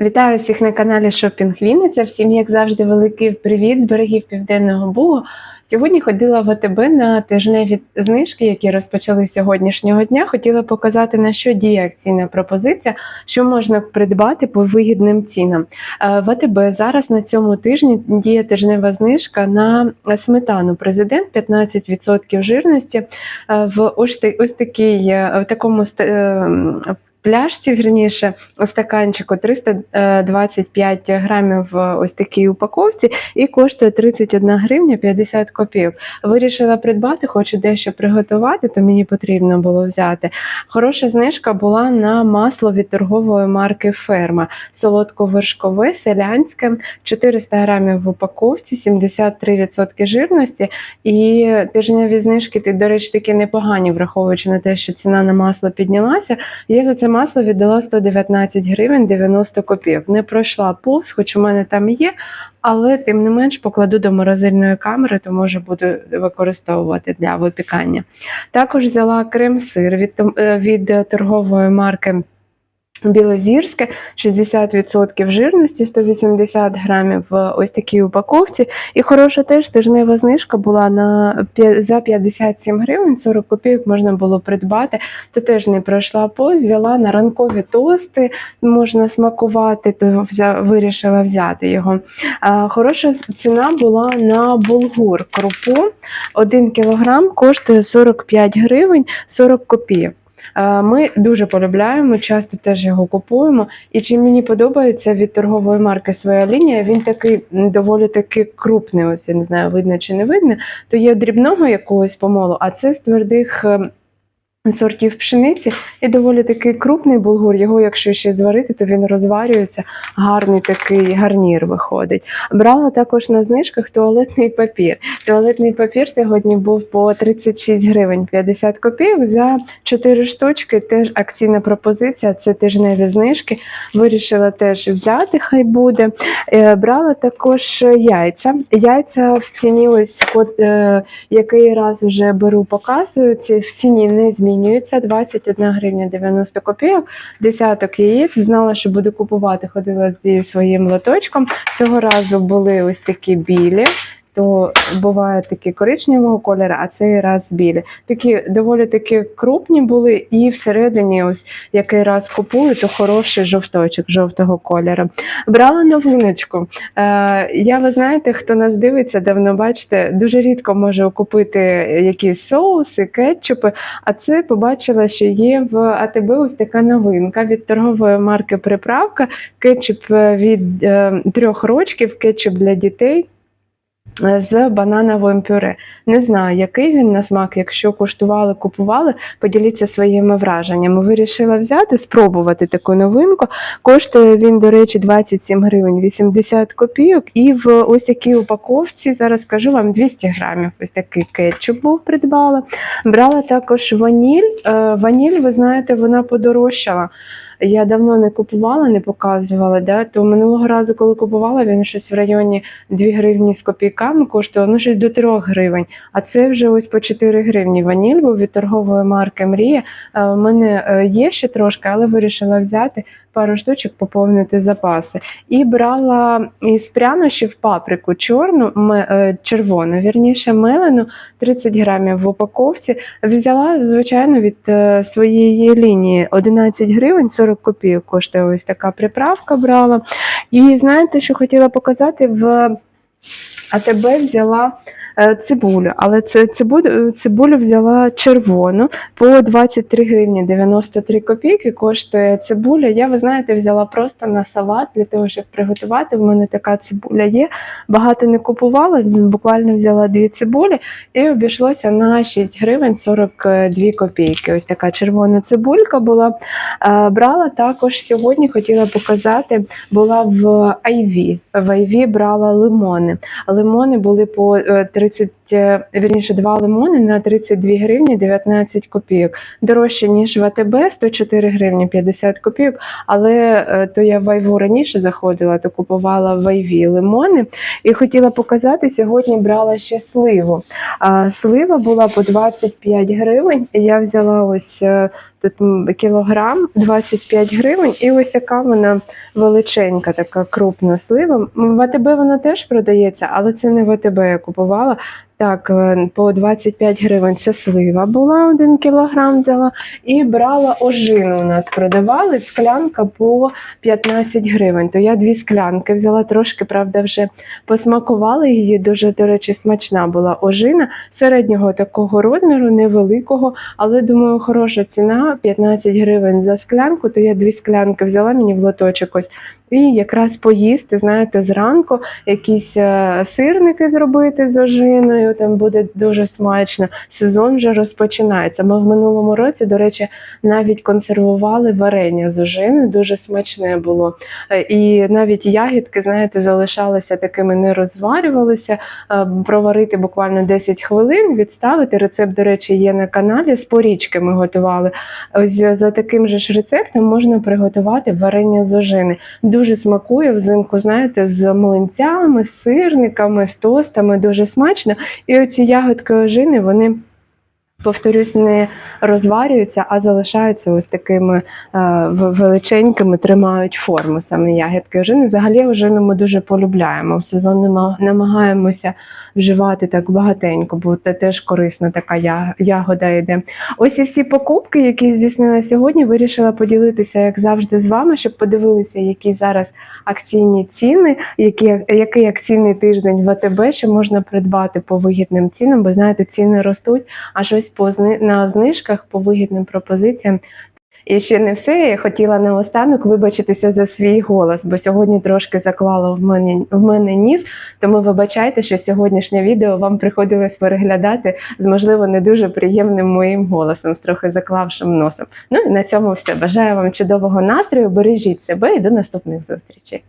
Вітаю всіх на каналі Шопінг Вінниця. Всім, як завжди, великий привіт з берегів Південного Бугу. Сьогодні ходила в АТБ на тижневі знижки, які розпочали сьогоднішнього дня. Хотіла показати на що діє акційна пропозиція, що можна придбати по вигідним цінам. Е, В АТБ зараз на цьому тижні діє тижнева знижка на сметану. Президент 15% жирності е, в ось, такій е, в такому пляшці, вірніше, у стаканчику 325 грамів ось такій упаковці і коштує 31 гривня 50 копійок. Вирішила придбати, хочу дещо приготувати, то мені потрібно було взяти. Хороша знижка була на масло від торгової марки Ферма. Солодковершкове, селянське, 400 грамів в упаковці, 73% жирності. І тижневі знижки, до речі, такі непогані, враховуючи на те, що ціна на масло піднялася. Я за це масло віддала 119 гривень 90 копів. Не пройшла повз, хоч у мене там є, але тим не менш покладу до морозильної камери, то може буду використовувати для випікання. Також взяла крем-сир від, е, від торгової марки. Білозірське 60% жирності, 180 грамів в ось такій упаковці. І хороша теж тижнева знижка була на за 57 гривень, 40 копійок можна було придбати. То теж не пройшла повз, взяла на ранкові тости, можна смакувати, то взя, вирішила взяти його. А, хороша ціна була на булгур крупу. 1 кілограм коштує 45 гривень 40 копійок. Е, Ми дуже полюбляємо, часто теж його купуємо. І чи мені подобається від торгової марки своя лінія, він такий доволі таки крупний. Ось я не знаю, видно чи не видно. То є дрібного якогось помолу, а це з твердих. Сортів пшениці і доволі такий крупний булгур. Його, якщо ще зварити, то він розварюється. Гарний такий гарнір виходить. Брала також на знижках туалетний папір. Туалетний папір сьогодні був по 36 гривень 50 копійок за 4 штучки. Теж акційна пропозиція. Це тижневі знижки. Вирішила теж взяти, хай буде. Е, Брала також яйця. Яйця в ціні, ось е, який раз вже беру, показую. В ціні не змінюється. 21 гривня 90 копійок. Десяток яєць. Знала, що буду купувати. Ходила зі своїм лоточком. Цього разу були ось такі білі. То буває такі коричневого кольору, а цей раз білі. Такі доволі такі крупні були, і всередині, ось який раз купую, то хороший жовточок жовтого кольору. Брала новиночку. Е, я, ви знаєте, хто нас дивиться, давно бачите, дуже рідко можу купити якісь соуси, кетчупи. А це побачила, що є в АТБ ось така новинка від торгової марки Приправка. Кетчуп е, від е, трьох рочків, кетчуп для дітей. З банановим пюре. Не знаю, який він на смак. Якщо куштували, купували, поділіться своїми враженнями. Вирішила взяти, спробувати таку новинку. Коштує він, до речі, 27 гривень 80 копійок. І в ось такій упаковці, зараз скажу вам 200 грамів. Ось такий кетчуп був придбала. Брала також ваніль. Е, Ваніль, ви знаєте, вона подорожчала. Я давно не купувала, не показувала. Да? То минулого разу, коли купувала, він щось в районі 2 гривні з копійками коштував, ну щось до 3 гривень. А це вже ось по 4 гривні ваніль був від торгової марки Мрія. Е, У мене е, є ще трошки, але вирішила взяти пару штучок, поповнити запаси. І брала із прянощів паприку чорну, е, червону, вірніше, мелену, 30 грамів в упаковці. Взяла, звичайно, від е, своєї лінії 11 гривень 40 копійок коштує ось така приправка брала. І знаєте, що хотіла показати в АТБ взяла цибулю, але це цибулю, цибулю взяла червону по 23 гривні 93 копійки коштує цибуля. Я, ви знаєте, взяла просто на салат для того, щоб приготувати. В мене така цибуля є. Багато не купувала, буквально взяла дві цибулі і обійшлося на 6 гривень 42 копійки. Ось така червона цибулька була. Е, Брала також сьогодні, хотіла показати, була в Айві. В Айві брала лимони. Лимони були по е, 30, е, вірніше, два лимони на 32 гривні 19 копійок. Дорожче, ніж в АТБ, 104 гривні 50 копійок. Але е, то я в Айву раніше заходила, то купувала в Айві лимони. І хотіла показати, сьогодні брала ще сливу. Слива була по 25 гривень. Я взяла ось е, кілограм 25 гривень, і ось яка вона величенька, така крупна слива. В АТБ вона теж продається, але це не в АТБ я купувала. Так, е, по 25 гривень це слива була, 1 кілограм взяла. І брала ожину у нас продавали, склянка по 15 гривень. То я дві склянки взяла трошки, правда, вже посмакувала її. Дуже, до речі, смачна була ожина середнього такого розміру, невеликого, але думаю, хороша ціна 15 гривень за склянку. То я дві склянки взяла мені в лоточок ось. І якраз поїсти, знаєте, зранку якісь е, сирники зробити з ожиною, там буде дуже смачно. Сезон вже розпочинається. Ми в минулому році, до речі, навіть консервували варення з ожини, дуже смачне було. Е, І навіть ягідки, знаєте, залишалися такими, не розварювалися. Е, Проварити буквально 10 хвилин, відставити. Рецепт, до речі, є на каналі. З порічки ми готували. Ось за таким же ж рецептом можна приготувати варення з ожини. Дуже смакує взимку, знаєте, з млинцями, з сирниками, з тостами, дуже смачно. І оці ягодки ожини, вони. Повторюсь, не розварюються, а залишаються ось такими е, величенькими, тримають форму саме ягідки ожини. Взагалі ожину ми дуже полюбляємо. В сезон намагаємося вживати так багатенько, бо це теж корисна така ягода йде. Ось і всі покупки, які здійснила сьогодні, вирішила поділитися, як завжди, з вами, щоб подивилися, які зараз акційні ціни, які, який акційний тиждень в АТБ, що можна придбати по вигідним цінам, бо знаєте, ціни ростуть, а щось по на знижках по вигідним пропозиціям. І ще не все. Я хотіла наостанок вибачитися за свій голос, бо сьогодні трошки заклало в мене в мене ніс. Тому вибачайте, що сьогоднішнє відео вам приходилось переглядати з можливо не дуже приємним моїм голосом, з трохи заклавшим носом. Ну і на цьому все. Бажаю вам чудового настрою. Бережіть себе і до наступних зустрічей.